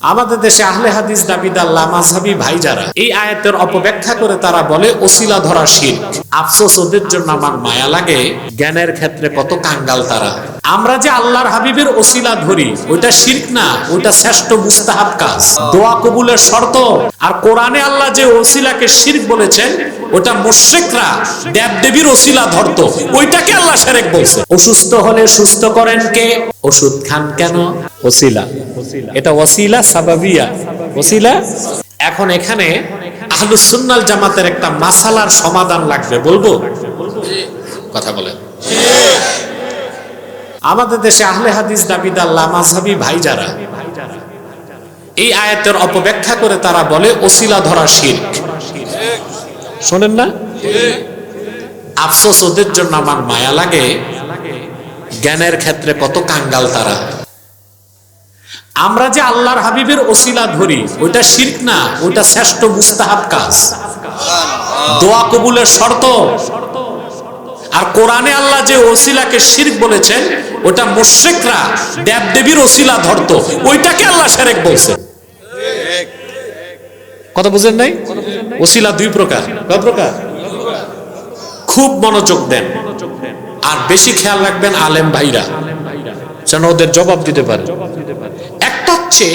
আমাদের দেশে আহলে হাদিস দাবিদার লামাজহাবি ভাই যারা, এই আয়াতের অপব্যাখ্যা করে তারা বলে, ওসিলা ধরা শির আফসোস ওদের জন্য আমার মায়া লাগে, জ্ঞানের ক্ষেত্রে কত কাঙ্গাল তারা। আমরা যে আল্লাহর হাবিবের ওসিলা ধরি, ওইটা শির্ক না, ওইটা শ্রেষ্ঠ মুস্তাহাব কাজ। দোয়া কবুলের শর্ত। আর কোরআনে আল্লাহ যে ওসিলাকে শির্ক বলেছেন ওটা মুশ্রিকরা দেব দেবীর ওসিলা ধরতো। ওইটাকে আল্লাহ সেরেক বলছে। অসুস্থ হলে সুস্থ করেন কে? ওষুধ খান কেন? ওসিলা। এটা ওসিলা সাবাবিয়া। ওসিলা? এখন এখানে আহলুস সুন্নাল জামাতের একটা মাসালার সমাধান লাগবে। বলব? কথা বলেন। আমাদের দেশে আহলে হাদিস দাবিদার লামাজহাবি ভাই যারা, এই আয়াতের অপব্যাখ্যা করে তারা বলে ওসিলা ধরা শির্ক। শোনেন না? আফসোস ওদের জন্য আমার মায়া লাগে, জ্ঞানের ক্ষেত্রে কত কাঙ্গাল তারা। আমরা যে আল্লাহর হাবিবের ওসিলা ধরি, ওইটা শির্ক না, ওইটা শ্রেষ্ঠ মুস্তাহাব কাজ। দোয়া কবুলের শর্ত আর কোরআনে আল্লাহ যে ওসিলাকে শির্ক বলেছেন, ওটা মুশ্রিকরা দেব দেবীর ওসিলা ধরতো। ওইটাকে আল্লাহ সেরেক বলছে। কথা বুঝেন নাই? ওসিলা দুই প্রকার। কয় প্রকার? খুব মনোযোগ দেন। আর বেশি খেয়াল রাখবেন আলেম ভাইরা, যেন ওদের জবাব দিতে পারে। একটা হচ্ছে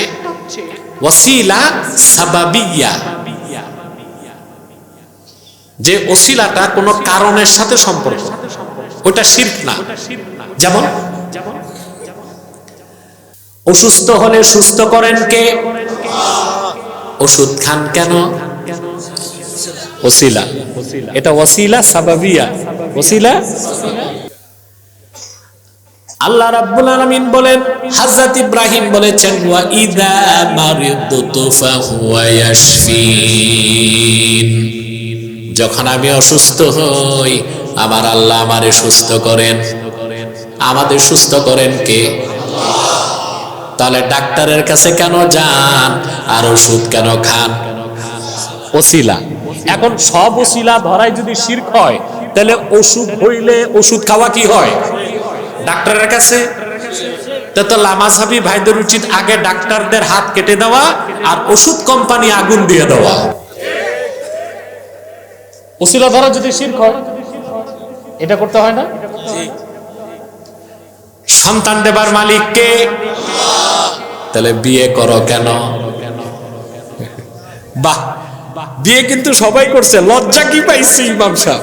ওসিলা সাবাবিয়া। যে ওসিলাটা কোনো কারণের সাথে সম্পর্ক ওটা শির্ক না। যেমন? অসুস্থ হলে সুস্থ করেন কে? ওষুধ খান কেন? ওসিলা। এটা ওসিলা সাবাবিয়া। ওসিলা? আল্লাহ রাব্বুল আলামিন বলেন হযরত ইব্রাহিম বলেছেন, ওয়া ইযা মারিদতু ফাহুয়া ইয়াশফিন। যখন আমি অসুস্থ হই, আমার আল্লাহ আমারে সুস্থ করেন। আমাদের সুস্থ করেন কে? তাহলে ডাক্তারের কাছে কেন যান আর ওষুধ কেন খান? ওসিলা। এখন সব ওসিলা ধরাই যদি শির্ক হয়, তাহলে ওষুধ হইলে ওষুধ খাওয়া কি হয়? ডাক্তারের কাছে? তা তো লামাঝাবি ভাইদের উচিত আগে ডাক্তারদের হাত কেটে দেওয়া আর ওষুধ কোম্পানি আগুন দিয়ে দেওয়া। ওসিলা ধরা যদি শির্ক হয় এটা করতে হয় না? সন্তান দেবার মালিক কে? তাহলে বিয়ে করো কেন? বাহ বিয়ে কিন্তু সবাই করছে লজ্জা কি পাইছে ইমাম সাহেব?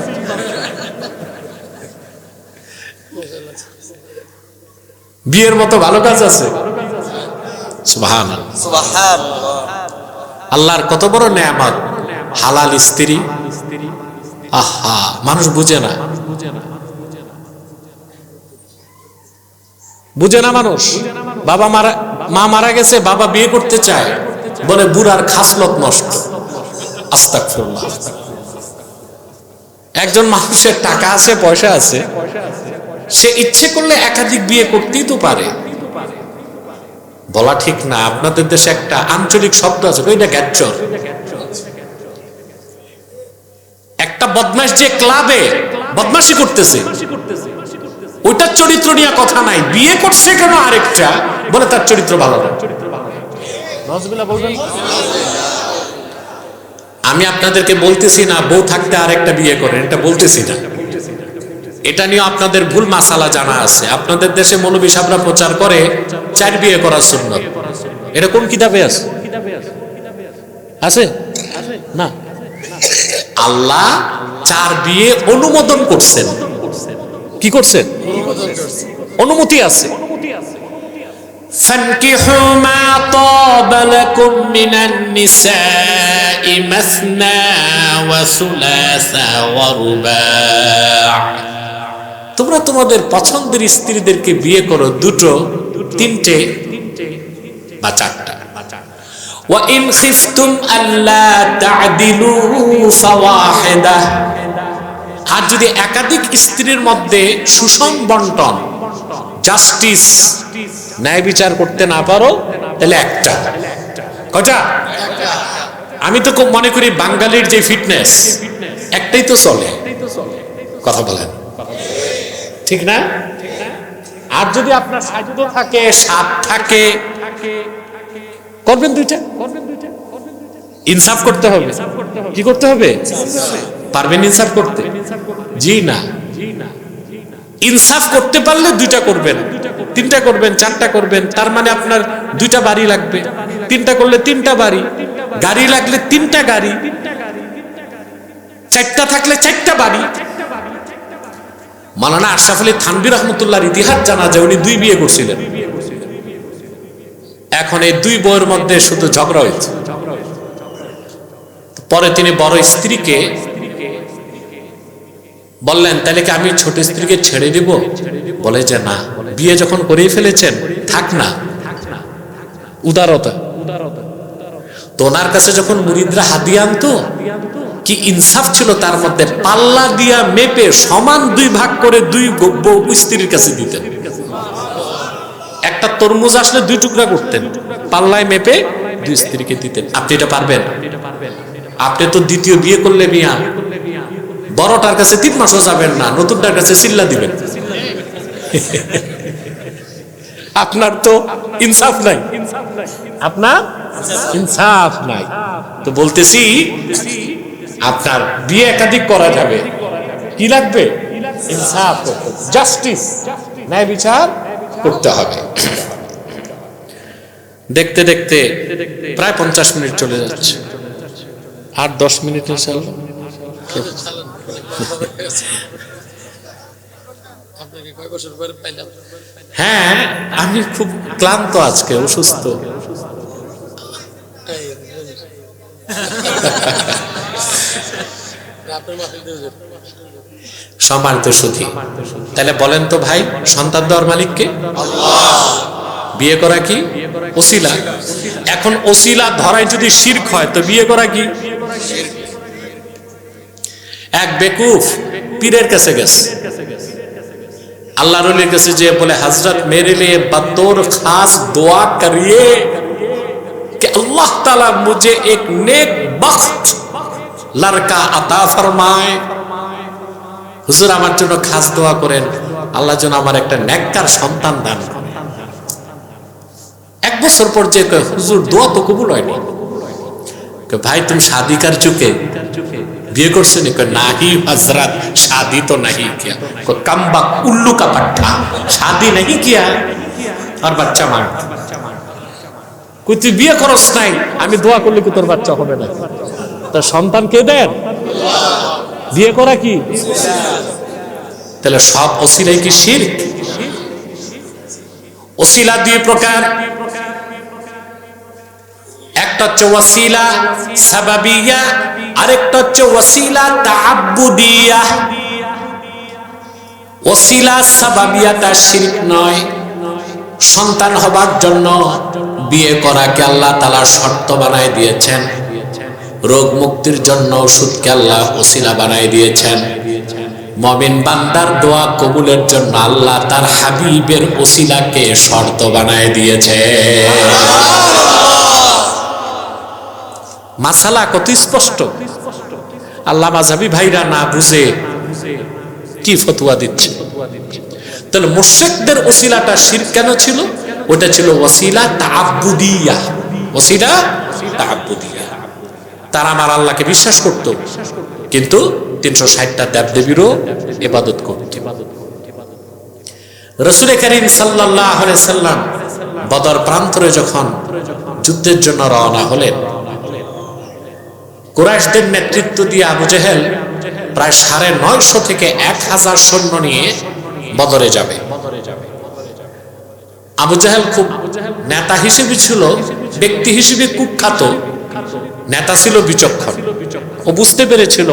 বিয়ের মতো ভালো কাজ আছে? আল্লাহর কত বড় নেয়ামত? হালাল স্ত্রী আহা, মানুষ বুঝে না। বুঝে না মানুষ? বাবা মারা, মা মারা গেছে, বাবা বিয়ে করতে চায়। বলে বুড়ার খাসলত নষ্ট। আস্তাগফিরুল্লাহ। একজন মানুষের টাকা আছে, পয়সা আছে। সে ইচ্ছে করলে একাধিক বিয়ে করতেই তো পারে। বলা ঠিক না, আপনাদের দেশে একটা আঞ্চলিক শব্দ আছে, ওইটা গ্যাচ্চর একটা বদমাস যে ক্লাবে বদমাসি করতেছে ওইটার চরিত্র নিয়ে কথা নাই। বিয়ে করছে কেন আরেকটা? বলে তার চরিত্র ভালো না। আমি আপনাদেরকে বলতেছি না বউ থাকতে আরেকটা বিয়ে করেন এটা বলতেছি না। এটা নিয়ে আপনাদের ভুল মাসালা জানা আছে। আপনাদের দেশে মৌলবী সাহরা প্রচার করে চার বিয়ে করার সুন্নত। এটা কোন কিতাবে আছে? আছে। না। আল্লাহ চার বিয়ে অনুমোদন করছেন কি করছেন অনুমতি আছে فانكحوا ما طاب لكم من النساء مثنى وثلاث ورباع তোমরা তোমাদের পছন্দের স্ত্রীদেরকে বিয়ে করো দুটো তিনটে বা চারটা وإن خفتم ألا تعدلوا فواحدة আর যদি একাধিক স্ত্রীর মধ্যে সুষম বন্টন জাস্টিস ন্যায় বিচার করতে না পারো তাহলে একটা কটা আমি তো খুব মনে করি বাঙালির যে ফিটনেস একটাই তো চলে কথা বলেন ঠিক না আর যদি আপনার সাধ্য থাকে স্বাদ থাকে করবেন দুইটা? ইনসাফ করতে হবে। কি করতে হবে? পারবেন ইনসাফ করতে? জি না। ইনসাফ করতে পারলে দুইটা করবেন। তিনটা করবেন, চারটা করবেন, তার মানে আপনার দুইটা বাড়ি লাগবে। তিনটা করলে তিনটা বাড়ি, গাড়ি লাগলে তিনটা গাড়ি, চারটা থাকলে চারটা বাড়ি। মালানা আশরাফ আলী থানবির রহমতুল্লাহর ইতিহাস জানা যায়, উনি দুই বিয়ে করছিলেন। এখন এই দুই বইয়ের মধ্যে শুধু ঝগড়া হয়েছে। পরে তিনি বড় স্ত্রীকে বললেন, তাহলে কি আমি ছোট স্ত্রীকে ছেড়ে দিব? বলে যে, না। বিয়ে যখন করেই ফেলেছেন, থাক না। উদারতা। তো কাছে যখন মুরিদরা হাদিয়া কি ইনসাফ ছিল তার মধ্যে, পাল্লা দিয়া মেপে সমান দুই ভাগ করে দুই বউ স্ত্রীর কাছে দিতেন। তরমুজ আসলে দুই টুকরা করতেন। পাল্লায় মেপে দুই স্ত্রীকে দিতেন। আপনি এটা পারবেন? আপনি তো দ্বিতীয় বিয়ে করলে মিয়া। বড়টার কাছে তিন মাসও যাবেন না নতুনটার কাছে চিল্লা দিবেন। আপনার তো ইনসাফ নাই। আপনার? ইনসাফ নাই। তো বলতেছি আপনার বিয়ে একাধিক করা যাবে। কি লাগবে? ইনসাফ। জাস্টিস। ন্যায় বিচার করতে হবে। দেখতে দেখতে প্রায় পঞ্চাশ মিনিট চলে যাচ্ছে। আর দশ মিনিট হ্যাঁ আমি খুব ক্লান্ত আজকে, অসুস্থ। সম্মানিত সুধী, তাহলে বলেন তো ভাই, সন্তান দেওয়ার মালিককে? বিয়ে করা কি ওসিলা এখন ওসিলা ধরায় যদি শির্ক হয় তো বিয়ে করা কি এক বেকুফ পীরের কাছে গেছে আল্লাহ রলির কাছে যে বলে হজরত मेरे लिए बतौर खास दुआ करिए कि अल्लाह ताला मुझे एक नेक बख्त लड़का अता फरमाए হুজুর আমার জন্য খাস দোয়া করেন আল্লাহ যেন আমার একটা নেককার সন্তান দান করেন এক বছর পর যে হুজুর, দোয়া তো কবুল হয়নি। ভাই, তুমি শাদি কার চুকে বিয়ে করছ নি? নাহি হজরত শাদি তো নাহি কিয়া। কাম্বা উল্লু কা পাঠা শাদি নাহি কিয়া? আর বাচ্চা মার। কই তুই বিয়ে করস নাই, আমি দোয়া করলে কি তোর বাচ্চা হবে না? তা সন্তান কে দেন? বিয়ে করা কি? তাহলে সব অসিলাই কি শির্ক? ওসিলা দুই প্রকার। একটা হচ্ছে ওয়াসিলা সাবাবিয়া, আরেকটা হচ্ছে ওয়াসিলা তাআব্বুদিয়া ওসিলা সাবাবিয়াটা শিরক নয়, সন্তান হবার জন্য বিয়ে করাকে আল্লাহ তালা শর্ত বানায় দিয়েছেন। রোগ মুক্তির জন্য ওষুধকে আল্লাহ ওসিলা বানায় দিয়েছেন। মমিন বান্দার দোয়া কবুলের জন্য আল্লাহ তার হাবিবের ওসিলাকে শর্ত বানায় দিয়েছে। মাসালা কত স্পষ্ট। আল্লাহ মাঝাবি ভাইরা না বুঝে কি ফতুয়া দিচ্ছে? তাহলে মুর্শেকদের ওসিলাটা শির কেন ছিল? ওটা ছিল ওসিলা তাআব্বুদিয়া ওসিলা তাআব্বুদিয়া তারা আমার আল্লাহকে বিশ্বাস করত। কিন্তু তিনশো ষাটটা দেবদেবীরও এবাদত করত। রসুল করিম সাল্লাহ সাল্লাম বদর প্রান্তরে যখন যুদ্ধের জন্য রওনা হলেন কুরাইশদের নেতৃত্ব দিয়ে আবু জেহেল প্রায় সাড়ে নয়শো থেকে এক হাজার সৈন্য নিয়ে বদরে যাবে। আবু জাহেল খুব নেতা হিসেবে ছিল, ব্যক্তি হিসেবে কুখ্যাত। নেতা ছিল বিচক্ষণ ও বুঝতে পেরেছিল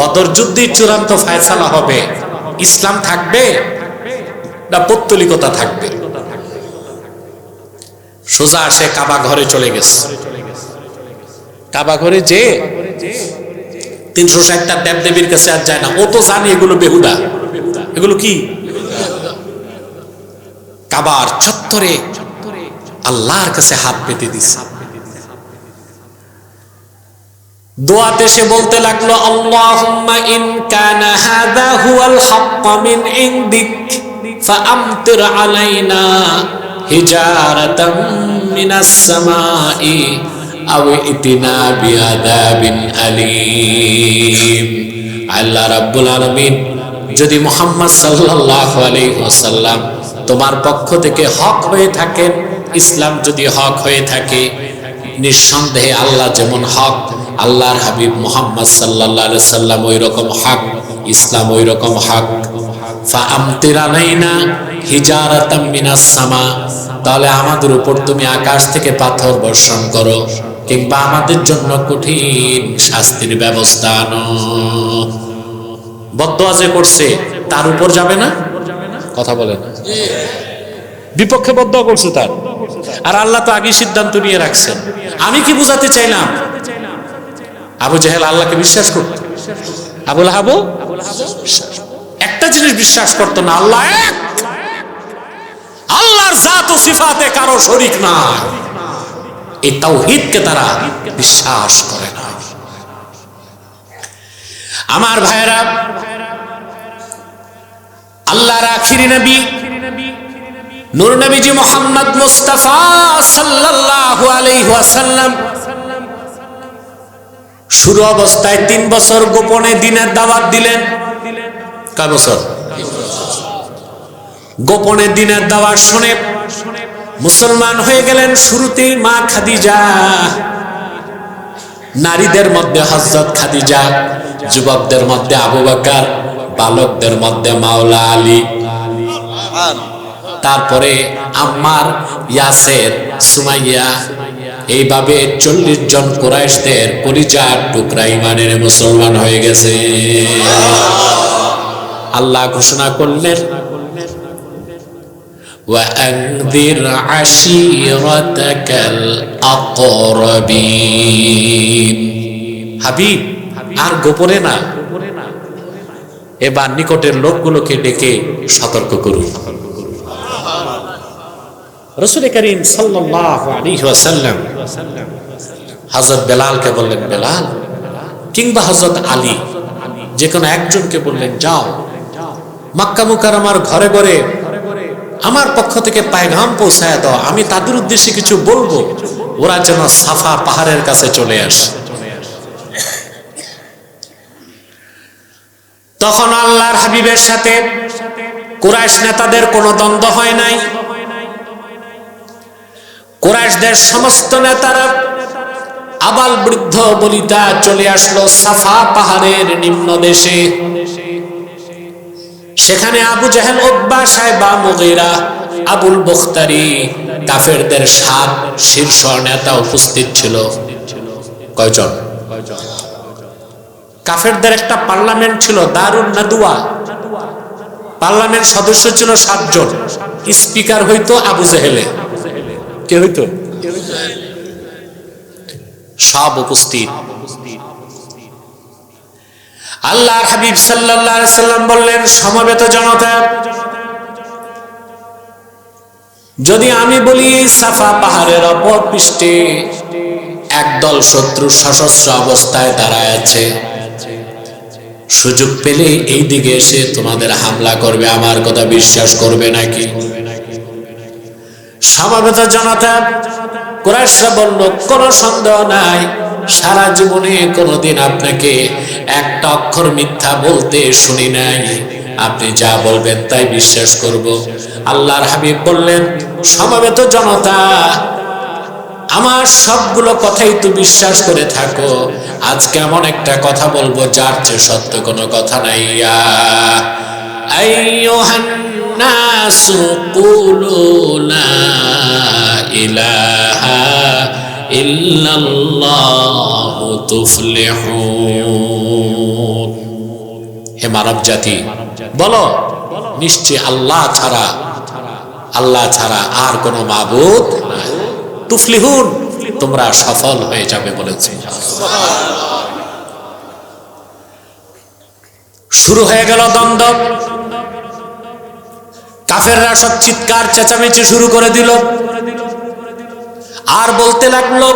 বদর যুদ্ধে চূড়ান্ত ফায়সালা হবে। ইসলাম থাকবে না পত্তলিকতা থাকবে? সোজা আসে কাবা ঘরে চলে গেছে। কাবা ঘরে যে তিনশো ষাটটা দেব দেবীর কাছে আর যায় না। ও তো জানি এগুলো বেহুদা। এগুলো কি? কাবার চত্বরে আল্লাহর কাছে হাত পেতে দিছে। দোয়াতে সে বলতে লাগল, আল্লাহুম্মা ইন কানা হাদা হুয়াল হাক্ক মিন ইনদিক, ফাআমতির আলাইনা হিজারাতাম মিনাস সামাই। আও ইতিনা বিআদাবিন আলিম। আল্লাহ রাব্বুল আলামিন যদি মুহাম্মদ সাল্লাল্লাহু আলাইহি ওয়াসাল্লাম তোমার পক্ষ থেকে হক হয়ে থাকেন, ইসলাম যদি হক হয়ে থাকে, নিঃসন্দেহে আল্লাহ যেমন হক, আল্লাহর হাবিব মুহাম্মদ আলাইহি সাল্লাম ওই রকম হক। ইসলাম ওই রকম হক তাহলে আমাদের উপর তুমি আকাশ থেকে পাথর বর্ষণ করো। কিংবা আমাদের জন্য কঠিন শাস্তির ব্যবস্থা বদয়া যে করছে, তার উপর যাবে না? কথা বলে না। বিপক্ষে বদ্ধ করছে তার। আর আল্লাহ তো আগে সিদ্ধান্ত নিয়ে রাখছেন। আমি কি বুঝাতে চাইলাম? আবু জাহেল আল্লাহকে বিশ্বাস করত। আবুল হাবু একটা জিনিস বিশ্বাস করতো না, আল্লাহ এক। আল্লাহর জাত ও সিফাতে কারও শরিক না এই তাওহীদকে তারা বিশ্বাস করে না। আমার ভাইরা আল্লাহর আখিরি নবী, নূর নবীজি মোহাম্মদ মুস্তাফা সাল্লাল্লাহু আলাইহি ওয়াসাল্লাম শুরু অবস্থায় তিন বছর গোপনে দিনের দাওয়াত দিলেন। কয় বছর? গোপনে দিনের দাওয়াত শুনে মুসলমান হয়ে গেলেন শুরুতেই মা খাদিজা। নারীদের মধ্যে হজরত খাদিজা, যুবকদের মধ্যে আবু বকর, বালকদের মধ্যে মাওলা আলী। তারপরে আম্মার, ইয়াসের, সুমাইয়া, এইভাবে চল্লিশ জন কোরাইশদের পরিচার টুকরা ইমানের মুসলমান হয়ে গেছে। আল্লাহ ঘোষণা করলেন وأنذر عشيرتك الأقربين হাবিব আর গোপনে না এবার নিকটের লোকগুলোকে ডেকে সতর্ক করুন রসুল করিম সাল্লাল্লাহু আলাইহি ওয়াসাল্লাম হযরত বেলালকে বললেন বেলাল কিংবা হযরত আলী যে কোনো একজনকে বললেন যাও মক্কা মুকাররমার ঘরে ঘরে আমার পক্ষ থেকে পায়গাম পৌঁছায় দাও। আমি তাদের উদ্দেশ্যে কিছু বলব। ওরা যেন সাফা পাহাড়ের কাছে চলে আসে। তখন আল্লাহর হাবিবের সাথে কুরাইশ নেতাদের কোনো দ্বন্দ্ব হয় নাই। কুরাইশদের সমস্ত নেতারা আবাল বৃদ্ধ বলিতা চলে আসলো সাফা পাহাড়ের নিম্ন দেশে। সেখানে আবু জাহেল উদ্বা সাহেবা মুগিরা আবুল বখতারি কাফেরদের সাত শীর্ষ নেতা উপস্থিত ছিল। কয়জন? কাফেরদের একটা পার্লামেন্ট ছিল দারুণ নাদুয়া। পার্লামেন্ট সদস্য ছিল সাতজন। স্পিকার হইতো আবু জাহেলে। কে হইতো? সব উপস্থিত। আল্লাহর হাবিব আলাইহি সাল্লাম বললেন, সমবেত জনতা, যদি আমি বলি সাফা পাহাড়ের অপর পৃষ্ঠে একদল শত্রু সশস্ত্র অবস্থায় দাঁড়ায় আছে, সুযোগ পেলে এই দিকে এসে তোমাদের হামলা করবে, আমার কথা বিশ্বাস করবে নাকি? সমবেত জনতা, কুরাইশরা বলল, কোনো সন্দেহ নাই। সারা জীবনে কোনোদিন আপনাকে একটা অক্ষর মিথ্যা বলতে শুনি নাই। আপনি যা বলবেন তাই বিশ্বাস করব। আল্লাহর হাবিব বললেন, সমবেত জনতা, আমার সবগুলো কথাই তো বিশ্বাস করে থাকো। আজকে এমন একটা কথা বলব যার চেয়ে সত্য কোনো কথা নাই। ইয়া হে মানব জাতি, বলো, নিশ্চয় আল্লাহ ছাড়া আল্লাহ ছাড়া আর কোনো মাবুদ তুফলিহুন, তোমরা সফল হয়ে যাবে বলেছে। শুরু হয়ে গেল দ্বন্দ্ব। কাফেররা সব চিৎকার, চেঁচামেচি শুরু করে দিল। আর বলতে লাগলো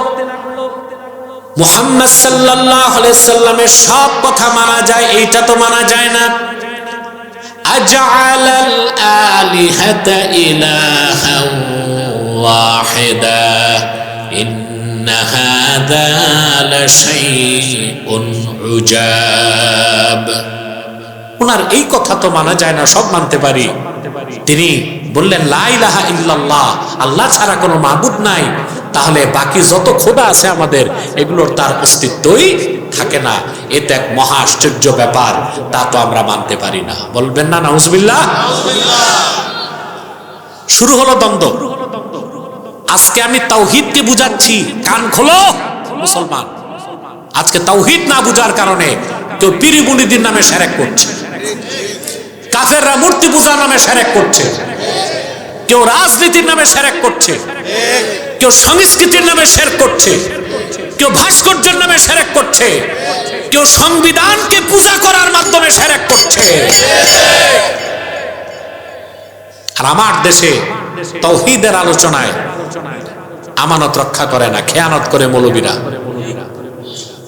মুহাম্মদ সাল্লাল্লাহু আলাইহি সাল্লামের সব কথা মানা যায় এইটা তো মানা যায় না আজআলাল আলিহাতা ইলাহা واحدا إن هذا لشيء عجاب ওনার এই কথা তো মানা যায় না সব মানতে পারি তিনি বললেন লা ইলাহা ইল্লাল্লাহ আল্লাহ ছাড়া কোনো মাবুদ নাই তাহলে বাকি যত খোদা আছে আমাদের, এগুলোর তার অস্তিত্বই থাকে না। এটা এক মহা আশ্চর্য ব্যাপার, তা তো আমরা মানতে পারি না। বলবেন না, নাউজবিল্লাহ? শুরু হলো দ্বন্দ্ব। আজকে আমি তাওহিদকে বুঝাচ্ছি। কান খোলো, মুসলমান। আজকে তাওহিদ না বুঝার কারণে কেউ পিরি মুনিদির নামে সেরেক করছে। কাফেররা মূর্তি পূজার নামে সেরেক করছে। কেউ রাজনীতির নামে সেরেক করছে, কেউ সংস্কৃতির নামে শের করছে, কেউ ভাস্কর্যের নামে সেরেক করছে, কেউ সংবিধানকে পূজা করার মাধ্যমে সেরেক করছে। আর আমার দেশে তৌহিদের আলোচনায় আমানত রক্ষা করে না, খেয়ানত করে মৌলবীরা।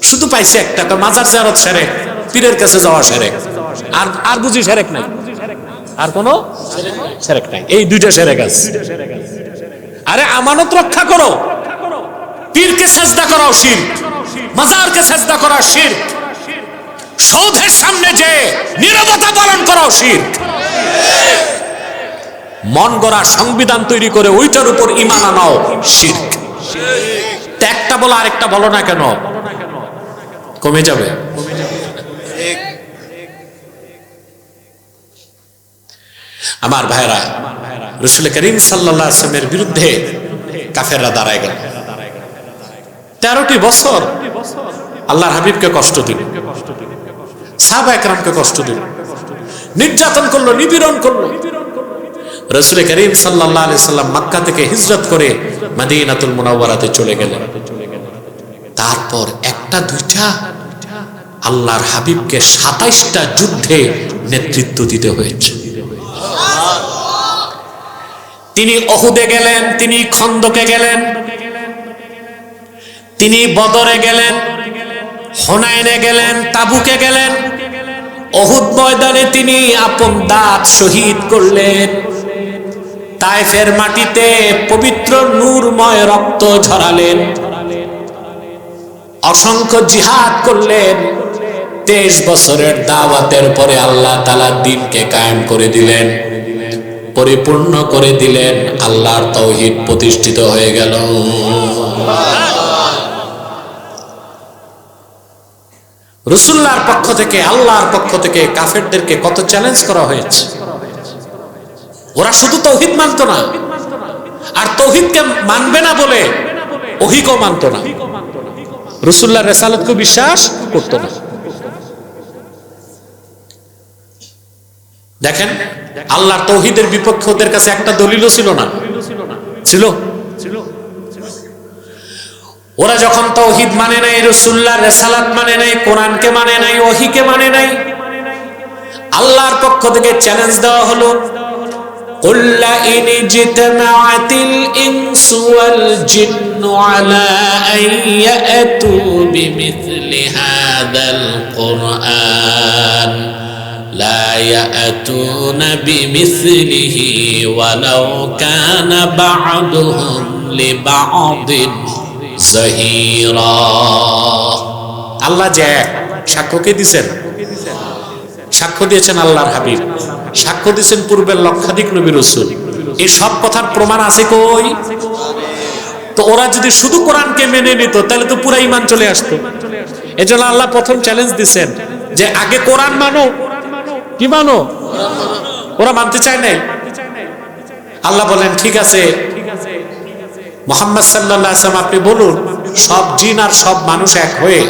শুধু পাইছে একটা মাজার জিয়ারত সেরেক, পীরের কাছে যাওয়া সেরেক, আর আর বুঝি সেরেক নাই। আর কোনো? সেরেক নাই। এই দুইটা সেরেক আছে। আরে আমানত রক্ষা করো। পীরকে সেজদা করাও শির। মাজারকে সেজদা করা শির। সৌধের সামনে যে নিরবতা পালন করাও শির। মন গড়া সংবিধান তৈরি করে ওইটার উপর ইমান আনাও শির্ক তা একটা বলো, আরেকটা বলো না কেন? কমে যাবে। আমার ভাইরা রসুল করিম সাল্লাহ আসলামের বিরুদ্ধে কাফেররা দাঁড়ায় গেল। তেরোটি বছর আল্লাহর হাবিবকে কষ্ট দিল। সাহাবা একরামকে কষ্ট দিল। নির্যাতন করল, নিপীড়ন করল। রসুল করিম সাল্লাহ আলি সাল্লাম মক্কা থেকে হিজরত করে মাদিনাতুল মুনাওয়ারাতে চলে গেলেন। তারপর একটা, দুইটা আল্লাহর হাবিবকে সাতাইশটা যুদ্ধে নেতৃত্ব দিতে হয়েছে। তিনি অহুদে গেলেন, তিনি খন্দকে গেলেন, তিনি বদরে গেলেন, হোনাইনে গেলেন, তাবুকে গেলেন। অহুদ ময়দানে তিনি আপন দাঁত শহীদ করলেন। তাইফের মাটিতে পবিত্র নূরময় রক্ত ঝরালেন। অসংখ্য জিহাদ করলেন। তেইশ বছরের দাওয়াতের পরে আল্লাহ তালা দিনকে কায়েম করে দিলেন, পরিপূর্ণ করে দিলেন, আল্লাহর তৌহিদ প্রতিষ্ঠিত হয়ে গেল। রসুল্লাহর পক্ষ থেকে, আল্লাহর পক্ষ থেকে কাফেরদেরকে কত চ্যালেঞ্জ করা হয়েছে। ওরা শুধু তৌহিদ মানত না, আর তৌহিদকে মানবে না বলে অহিকও মানত না। রসুল্লাহ রেসালতকে বিশ্বাস করতো না। দেখেন আল্লাহর তৌহিদের বিপক্ষে ওদের কাছে একটা দলিলও ছিল না ছিল ওরা যখন তৌহিদ মানে নাই রসুল্লাহ রেসালাত মানে নাই কোরআনকে মানে নাই ওহিকে মানে নাই আল্লাহর পক্ষ থেকে চ্যালেঞ্জ দেওয়া হলো قل لئن اجتمعت الإنس والجن على أن يأتوا بمثل هذا القرآن لا يأتون بمثله ولو كان بعضهم لبعض زهيرا আল্লাহ যে এক সাক্ষ্যকে দিছেন সাক্ষ্য দিয়েছেন আল্লাহর হাবিব সাক্ষ্য দিয়েছেন পূর্বের লক্ষাধিক নবী রসুল এই সব কথার প্রমাণ আছে কই তো ওরা যদি শুধু কোরআনকে মেনে নিত তাহলে তো পুরা ইমান চলে আসতো এজন্য আল্লাহ প্রথম চ্যালেঞ্জ দিচ্ছেন যে আগে কোরআন মানো কি মানো? ওরা মানতে চায় নাই? আল্লাহ বলেন, ঠিক আছে। মোহাম্মদ সাল্লাহ আসলাম আপনি বলুন, সব জিন আর সব মানুষ এক হয়ে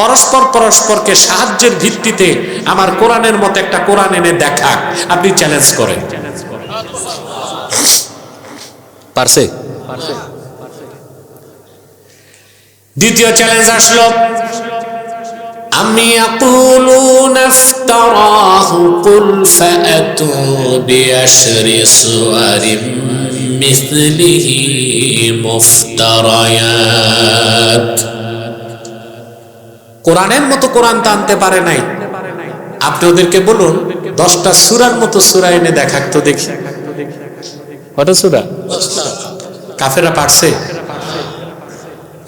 পরস্পর পরস্পরকে সাহায্যের ভিত্তিতে আমার কোরআনের মতো একটা কোরআন এনে দেখা আপনি চ্যালেঞ্জ করেন। পারছে? দ্বিতীয় চ্যালেঞ্জ আসলো। আমি يقولون افتراه قل فأتوا بعشر سور مثله مفتريات কোরআনের মতো কোরআন তো আনতে পারে নাই আপনি ওদেরকে বলুন দশটা সুরার মতো সুরা এনে দেখাক তো দেখি কটা সুরা কাফেরা পারছে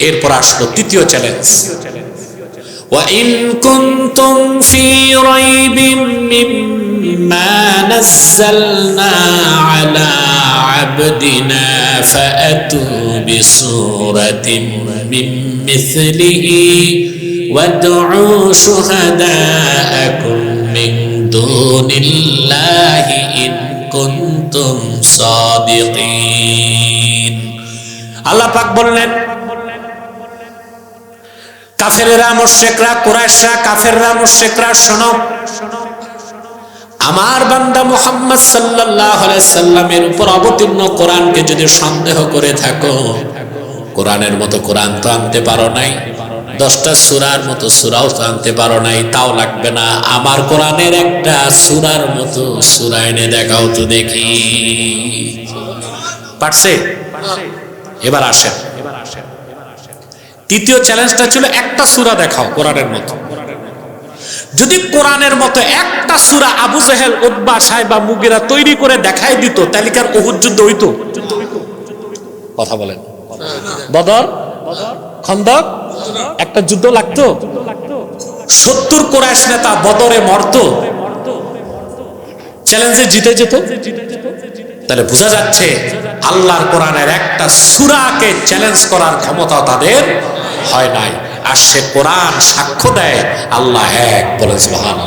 এরপর আসলো তৃতীয় চ্যালেঞ্জ وإن كنتم في ريب مما نزلنا على عبدنا فأتوا بسورة من مثله وادعوا شهداءكم من دون الله إن كنتم صادقين আল্লাহ পাক বললেন কাফেরেরা, মুশরিকরা, কুরাইশরা, কাফেররা, মুশরিকরা, শোনো। আমার বান্দা মুহাম্মদ সাল্লাল্লাহু আলাইহি সাল্লামের উপর অবতীর্ণ কোরআনকে যদি সন্দেহ করে থাকো, কোরআনের মতো কোরআন তো আনতে পারো নাই, দশটা সুরার মতো সুরাও তো আনতে পারো নাই, তাও লাগবে না। আমার কোরআনের একটা সুরার মতো সুরা এনে দেখাও তো দেখি। পারছে? এবার আসেন। তৃতীয় চ্যালেঞ্জটা ছিল একটা সুরা দেখাও কোরআনের মতো। যদি কোরআনের মতো একটা সুরা আবু জাহেল উদ্বা সাহেবা মুগেরা তৈরি করে দেখাই দিত, তালিকার অহুদ যুদ্ধ হইতো? কথা বলেন। বদর, খন্দক, একটা যুদ্ধ লাগতো? সত্তর কোরআশ নেতা বদরে মরত। চ্যালেঞ্জে জিতে যেত? তাহলে বোঝা যাচ্ছে, আল্লাহর কোরআনের একটা সুরাকে চ্যালেঞ্জ করার ক্ষমতা তাদের হয় নাই। আর সে কোরআন সাক্ষ্য দেয়, আল্লাহ এক বলেন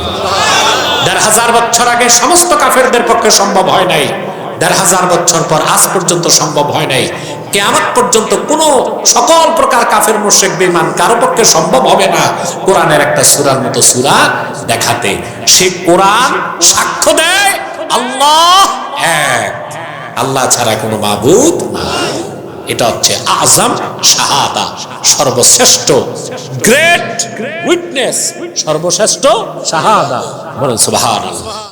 দেড় হাজার বছর আগে সমস্ত কাফেরদের পক্ষে সম্ভব হয় নাই। দেড় হাজার বছর পর আজ পর্যন্ত সম্ভব হয় নাই। কেয়ামত পর্যন্ত কোনো সকল প্রকার কাফের মোশেক বিমান কারও পক্ষে সম্ভব হবে না কোরআনের একটা সুরার মতো সুরা দেখাতে। সে কোরআন সাক্ষ্য দেয়, আল্লাহ এক। আল্লাহ ছাড়া কোনো মাবুদ নাই। এটা হচ্ছে আজম শাহাদা সর্বশ্রেষ্ঠ গ্রেট উইটনেস সর্বশ্রেষ্ঠ শাহাদা। বলেন সুবহানাল্লাহ।